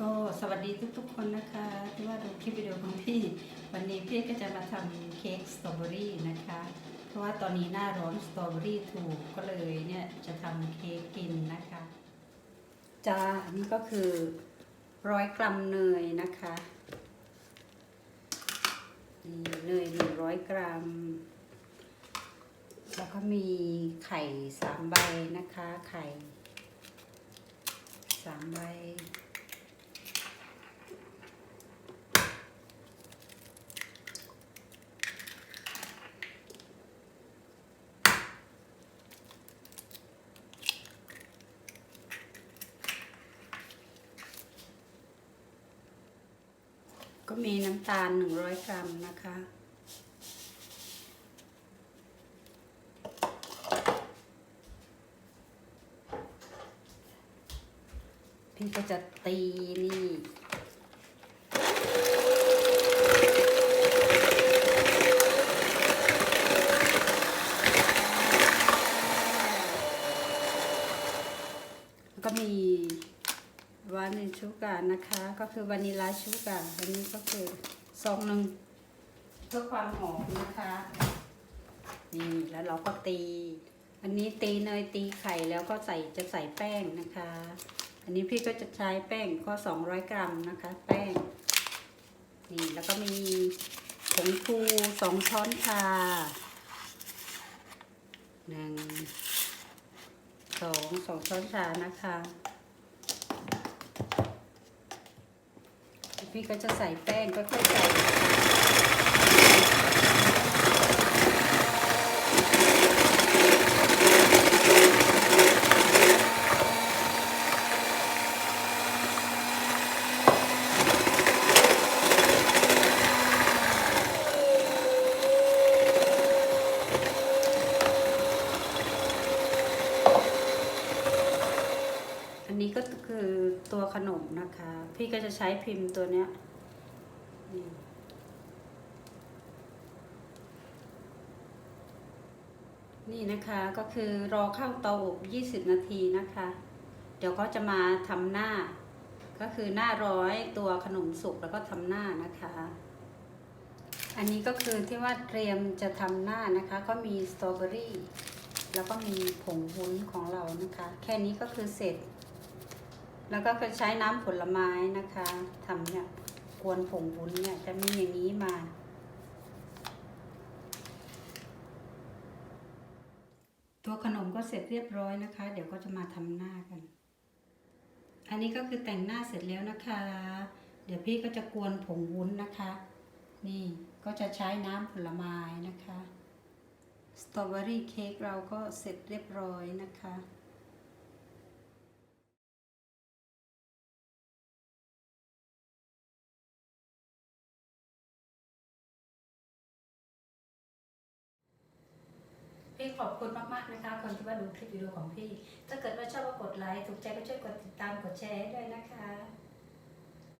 ก็สวัสดีทุกๆคนนะคะที่ว่าดูคลิปวิดีโอของพี่ วันนี้พี่ก็จะมาทำเค้กสตรอเบอรี่นะคะ เพราะว่าตอนนี้หน้าร้อนสตรอเบอรี่ถูกก็เลยเนี่ยจะทำเค้กกินนะคะจ้าอันนี้ก็คือร้อยกรัมเนยนะคะนี่เนยหนึ่งร้อยกรัม แล้วก็มีไข่สามใบนะคะ ไข่สามใบ มีน้ำตาล 100 กรัมนะคะ พี่ก็จะตีนี่แล้วก็มี วานิลชูการ์นะคะ ก็คือวานิลาชูการ์อันนี้ก็คือซองหนึ่งเพื่อความหอมนะคะ นี่แล้วเราก็ตี อันนี้ตีเนยตีไข่แล้วก็ใส่จะใส่แป้งนะคะ อันนี้พี่ก็จะใช้แป้งก็ 200 กรัมนะคะ แป้ง นี่แล้วก็มีผงฟูสองช้อนชาหนึ่งสองสองช้อนชานะคะ พี่ก็จะใส่แป้งก็ค่อยๆใส่นะคะอันนี้ก็ คือตัวขนมนะคะ พี่ก็จะใช้พิมพ์ตัวเนี้ยนี่นี่นะคะก็คือรอเข้าเตาอบ 20 นาทีนะคะ เดี๋ยวก็จะมาทำหน้า ก็คือหน้าร้อยตัวขนมสุกแล้วก็ทำหน้านะคะ อันนี้ก็คือที่ว่าเตรียมจะทำหน้านะคะ ก็มีสตรอเบอรี่แล้วก็มีผงวุ้นของเรานะคะ แค่นี้ก็คือเสร็จ แล้วก็ใช้น้ำผลไม้นะคะทำเนี่ยกวนผงวุ้นเนี่ยจะมีอย่างนี้มา ตัวขนมก็เสร็จเรียบร้อยนะคะ เดี๋ยวก็จะมาทำหน้ากัน อันนี้ก็คือแต่งหน้าเสร็จแล้วนะคะ เดี๋ยวพี่ก็จะกวนผงวุ้นนะคะ นี่ก็จะใช้น้ำผลไม้นะคะสตรอเบอรี่เค้กเราก็เสร็จเรียบร้อยนะคะ พี่ขอบคุณมากๆนะคะ คนที่ว่าดูคลิปวิดีโอของพี่ ถ้าเกิดว่าชอบก็กดไลค์ ถูกใจก็ช่วยกดติดตาม กดแชร์ด้วยนะคะ